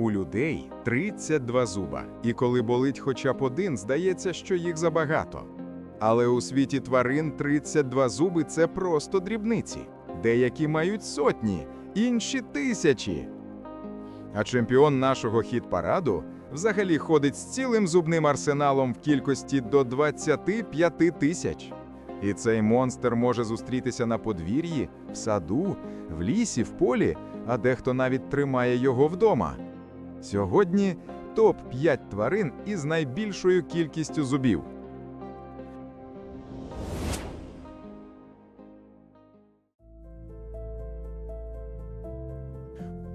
У людей 32 зуба, і коли болить хоча б один, здається, що їх забагато. Але у світі тварин 32 зуби це просто дрібниці. Деякі мають сотні, інші тисячі. А чемпіон нашого хіт-параду взагалі ходить з цілим зубним арсеналом в кількості до 25 тисяч. І цей монстр може зустрітися на подвір'ї, в саду, в лісі, в полі, а дехто навіть тримає його вдома. Сьогодні топ-5 тварин із найбільшою кількістю зубів.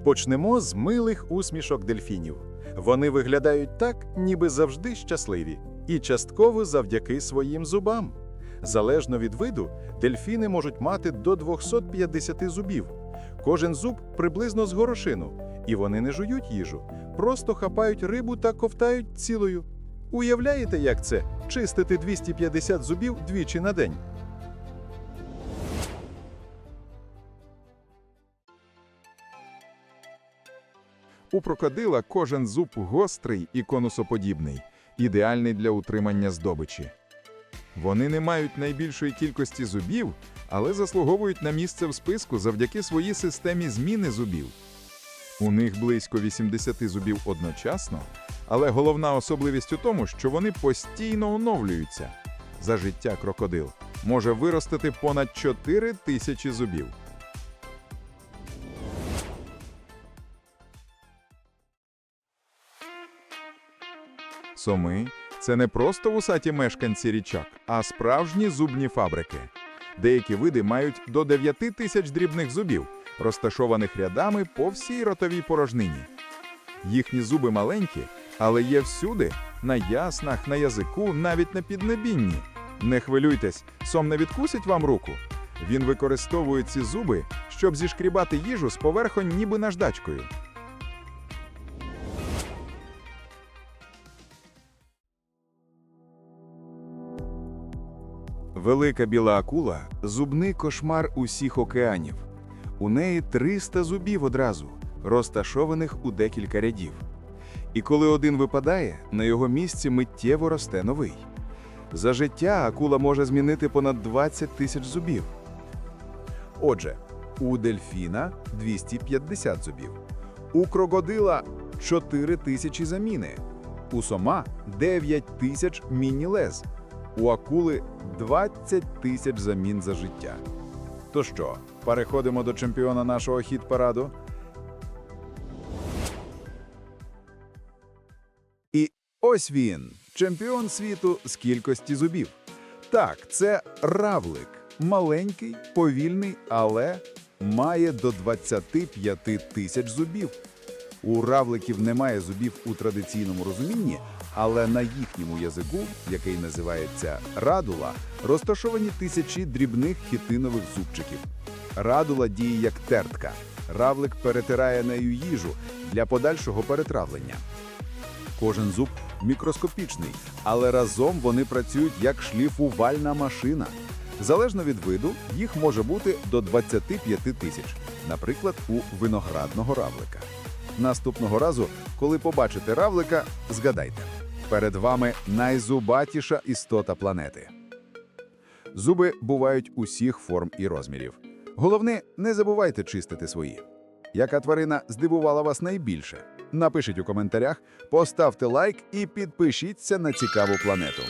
Почнемо з милих усмішок дельфінів. Вони виглядають так, ніби завжди щасливі, і частково завдяки своїм зубам. Залежно від виду, дельфіни можуть мати до 250 зубів. Кожен зуб приблизно з горошину, і вони не жують їжу, просто хапають рибу та ковтають цілою. Уявляєте, як це чистити 250 зубів двічі на день? У крокодила кожен зуб гострий і конусоподібний, ідеальний для утримання здобичі. Вони не мають найбільшої кількості зубів, але заслуговують на місце в списку завдяки своїй системі зміни зубів. У них близько 80 зубів одночасно, але головна особливість у тому, що вони постійно оновлюються. За життя крокодил може виростити понад 4 тисячі зубів. Соми це не просто вусаті мешканці річок, а справжні зубні фабрики. Деякі види мають до 9 тисяч дрібних зубів, розташованих рядами по всій ротовій порожнині. Їхні зуби маленькі, але є всюди на яснах, на язику, навіть на піднебінні. Не хвилюйтесь, сом не відкусить вам руку. Він використовує ці зуби, щоб зішкрібати їжу з поверхонь ніби наждачкою. Велика біла акула зубний кошмар усіх океанів. У неї 300 зубів одразу, розташованих у декілька рядів. І коли один випадає, на його місці миттєво росте новий. За життя акула може змінити понад 20 тисяч зубів. Отже, у дельфіна 250 зубів, у крокодила 4 тисячі заміни, у сома 9 тисяч міні-лез, у акули 20 тисяч замін за життя. То що, переходимо до чемпіона нашого хіт-параду? І ось він, чемпіон світу з кількості зубів. Так, це равлик. Маленький, повільний, але має до 25 тисяч зубів. У равликів немає зубів у традиційному розумінні, але на їхньому язику, який називається радула, розташовані тисячі дрібних хітинових зубчиків. Радула діє як тертка. Равлик перетирає нею їжу для подальшого перетравлення. Кожен зуб мікроскопічний, але разом вони працюють як шліфувальна машина. Залежно від виду, їх може бути до 25 тисяч, наприклад, у виноградного равлика. Наступного разу, коли побачите равлика, згадайте, перед вами найзубатіша істота планети. Зуби бувають усіх форм і розмірів. Головне, не забувайте чистити свої. Яка тварина здивувала вас найбільше? Напишіть у коментарях, поставте лайк і підпишіться на цікаву планету.